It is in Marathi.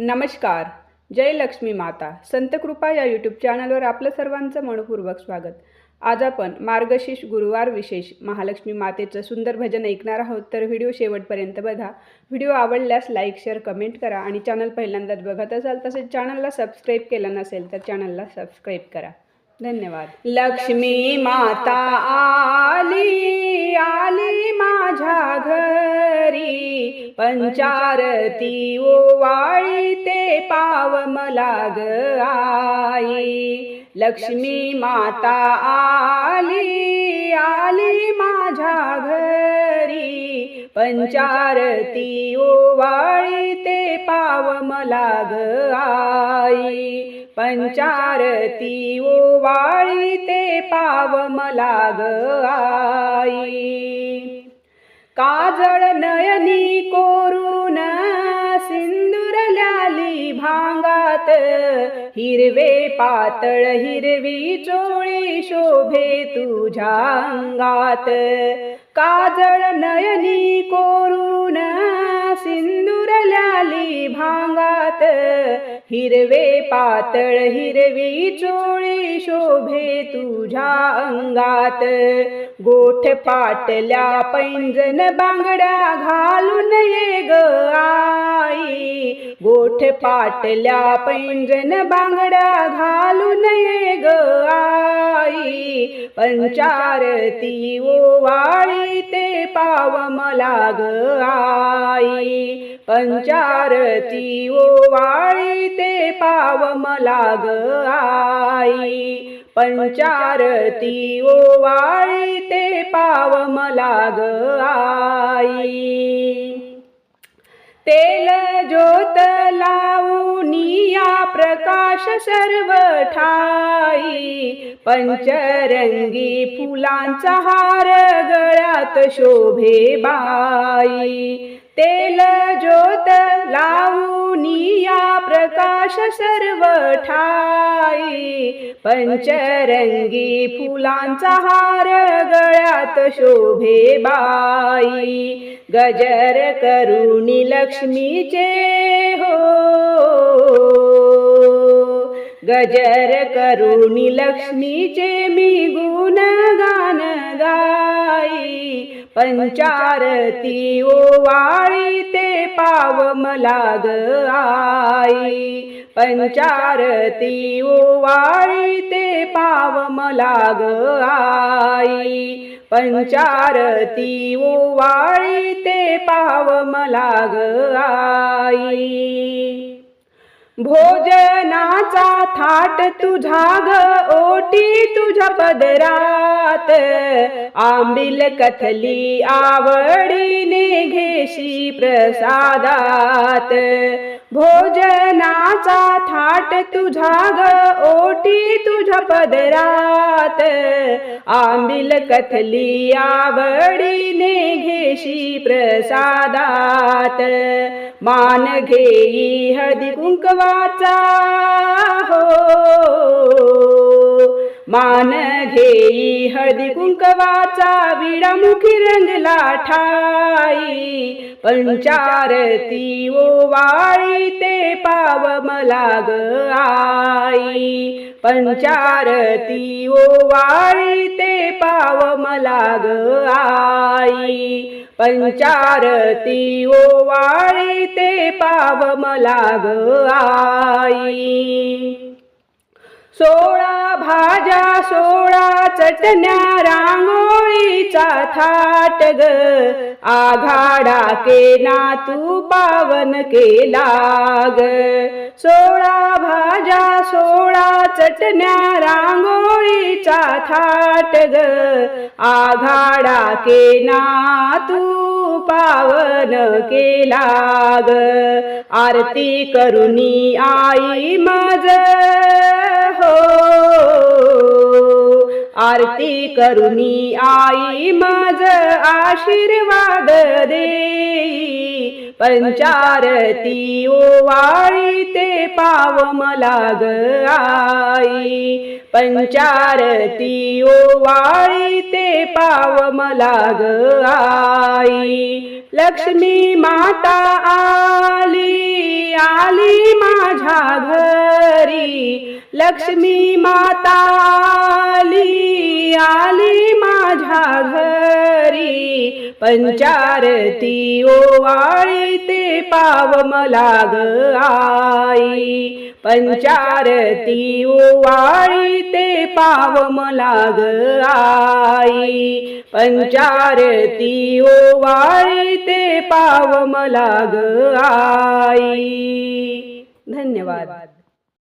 नमस्कार जय लक्ष्मी माता. संतकृपा या यूट्यूब चॅनलवर आपलं सर्वांचं मनपूर्वक स्वागत. आज आपण मार्गशीर्ष गुरुवार विशेष महालक्ष्मी मातेचं सुंदर भजन ऐकणार आहोत. तर व्हिडिओ शेवटपर्यंत बघा. व्हिडिओ आवडल्यास लाईक शेअर कमेंट करा आणि चॅनल पहिल्यांदाच बघत असाल तसेच चॅनलला सबस्क्राईब केलं नसेल तर चॅनलला सबस्क्राईब करा. धन्यवाद. लक्ष्मी माता आली. माझ्या घरी पंचारती ओवाळी ते पाव मला ग आई. लक्ष्मी माता आली आली माझ्या घरी. पंचारती ओवाळी ते पाव मला ग आई. पंचारती ओवाळी ते पाव मला ग आई. काजळ नयनी कोरून सिंदूर लाली भांगात. हिरवे पातळ हिरवी चोळी शोभे तुझ्या अंगात. काजळ नयनी कोरून हिरवे पातळ हिरवी चोळी शोभे तुझ्या अंगात. गोठ पाटल्या पैंजन बांगड्या घालून ये ग आई. गोठ पाटल्या पैंजन बांगड्या घालून ये पंचारती ओवाळी ते पाव मला आई. पंचारती ओवाळी ते पाव मला आई. पंचारती ओवाळी ते पाव मला आई. तेल ज्योत लावूनिया प्रकाश सर्व ठा पंचरंगी फुलांचा हार गळ्यात शोभे बाई. तेल ज्योत लावूनिया प्रकाश सर्व ठाई. पंचरंगी फुलांचा हार गळ्यात शोभे बाई. गजर करुणी लक्ष्मीचे हो. गजर करुणी लक्ष्मीचे मी गुणगान गाई. पंचारती ओवाळी ते पाव मला ग आई. पंचारती ओवाळी ते पाव मला ग आई. पंचारती ओवाळी ते पाव मला ग आई. भोजनाचा थाट तुझा ग ओटी तुझ्या पदरात. आंबिल कथली आवडीने घेशी प्रसादात. भोजनाचा थाट तुझा ग ओटी तुझ्या पदरात. आंबिल कथली आवडीने घेशी प्रसादात. मान घेई हदी कुंकवाचा हो. मान घेई हळदी कुंकवाचा विडामुखी रंगला ठाई पंचारती ओवाळी ते पाव मला ग आई. पंचारती ओवाळी ते पाव मला ग आई. पंचारती ओवाळी ते पाव मला ग आई. सोळा भाज्या सोळा चटण्या रांगोळीचा थाट ग. आघाडा केला तू पावन केला ग. सोळा भाज्या सोळा चटण्या रांगोळीचा थाट ग. आघाडा केला तू पावन केला ग. आरती करुणी आई मज. हो. आरती करुणी आई माझ आशीर्वाद देई पंचारती ओवाळी ते पाव मला ग आई. पंचारती ओवाळी ते पाव मला ग आई. लक्ष्मी माता आली आली माझ्या लक्ष्मी माता आली आली माझ्या घरी. पंचारती ओवाळी ते पाव मला ग आई. पंचारती ओवाळी ते पाव मला ग आई. पंचारती ओवाळी ते पाव मला ग आई. धन्यवाद.